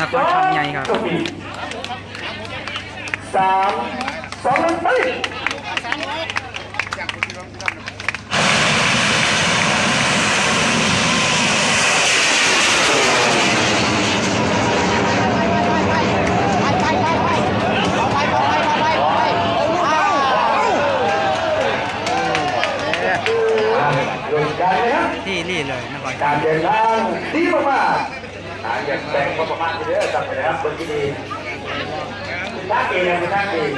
นครชัยใหญ่ครับสามสองหนึ่งไปโดยการนะครับที่นี่เลยนครชักายรเดินทางดีมากๆ ทาอย่างแบ่งก็ประมาณนี้เด้อจำไปนะครับคนที่ดีท่าเองท่าเอง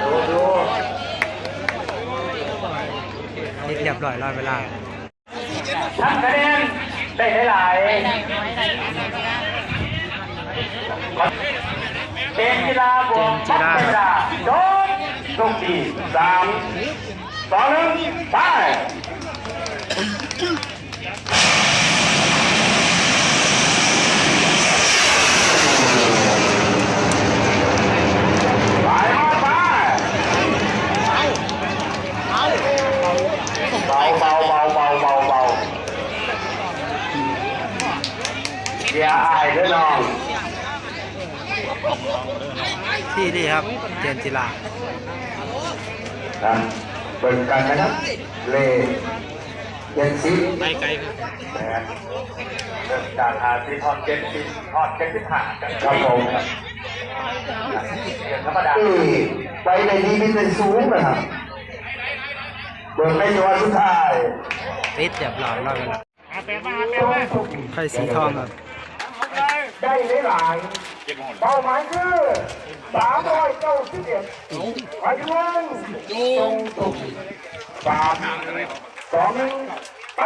ดูดูที่เรียบร้อยรอยเวลาทำคะแนนได้หลายๆเกมกีฬาบวกเกมกีฬาโดนลงดีสามสองหนึ่งไปไปมาไปเบา เบาเบาเบาเบาเบาอย่าอายเด้อน้องที่นี่ครับเจนจิลานะเปิดกันนะครับเลเย็นซิไปไกลครับนะเริ่มจากหาซีทอดเจ็ดสิบทอดเจ็ดสิบห้าครับผมเดือนธรรมดาไปในดีมิเป็นสูงนะครับเปิดไม่ยอสุดท้ายติดเรียบร้อยร้อยเวลาไข่สีทองครับได้หลายๆเป้าหมายคือสามร้อยเก้าสิบเอ็ดไปทวนตรงตรงสามสองหนึ่งไป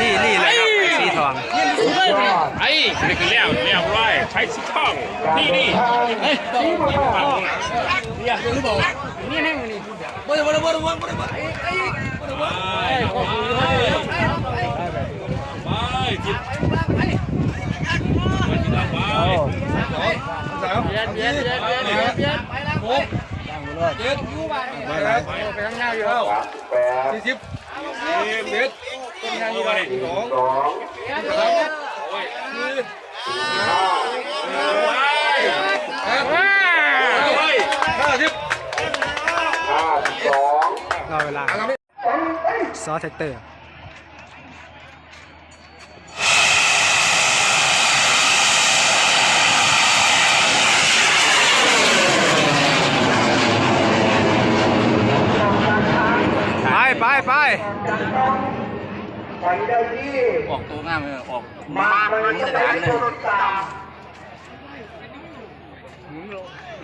ที่นี่เลยครับไข่สีท องไอ้นี่คือแล้วแล้วไรใช้สิท่องนี่นี่เฮ้ยดีมากไปจิตไปไปไปข้างหน้าอยู่แล้วแปดสี่สิบ เมตรต้นยางอยู่ไหนสองสองห้าห้าห้าสิบห้าสองรอเวลาสองไปซอสแท็กเตอร์ไปไปไป ไปได้ที่ออกตัวง่ายเลยออกมาเลยจะได้โดนตาม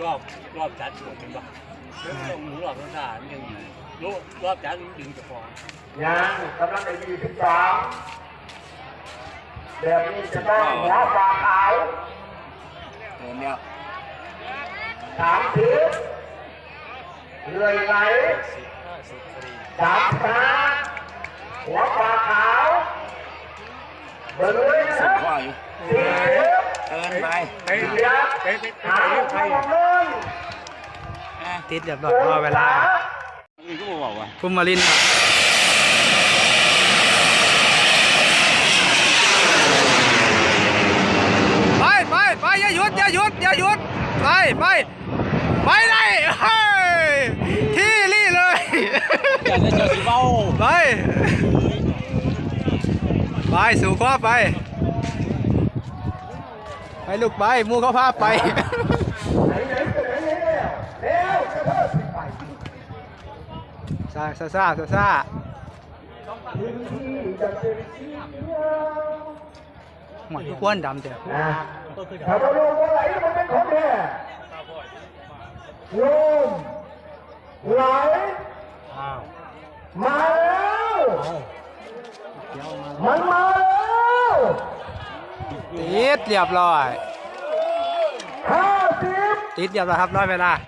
รอบรอบจัดอยู่เป็นบ่ต้องหมูรอบรสชาติยังรอบรอบจัดดึงจะพอยังกำลังจะยี่สิบสามแบบนี้จะต้องหัวฝาขาวเติมแล้วสามถือเลื่อยไหลสามขา หัวฝาขาวเบอร์เลยนะครับว่าอยู่สี่ถือเติมไปสี่เดียวขาวขาวเงินติดเรียบร้อยร้อยเวลานี่ก็บอกว่าพุ่มมาลินครับไปไปไปอย่าหยุดอย่าหยุดอย่าหยุดไปไปไปเลยเฮ้ยที่นี่เลย อยากจะเจอสีเบ้าไป ไป สู่ข้อไป ไปลูกไปมูเข้าพาพไป ซาซาซาซาซาหมดทุกคนดำเจ้ะถ้าเราลงวันไหลมันเป็นของแท้ลมไหลอ้าว มาแล้วมันมาแล้วติดเรียบร้อย ห้าสิบติดเรียบร้อยครับร้อยเวลา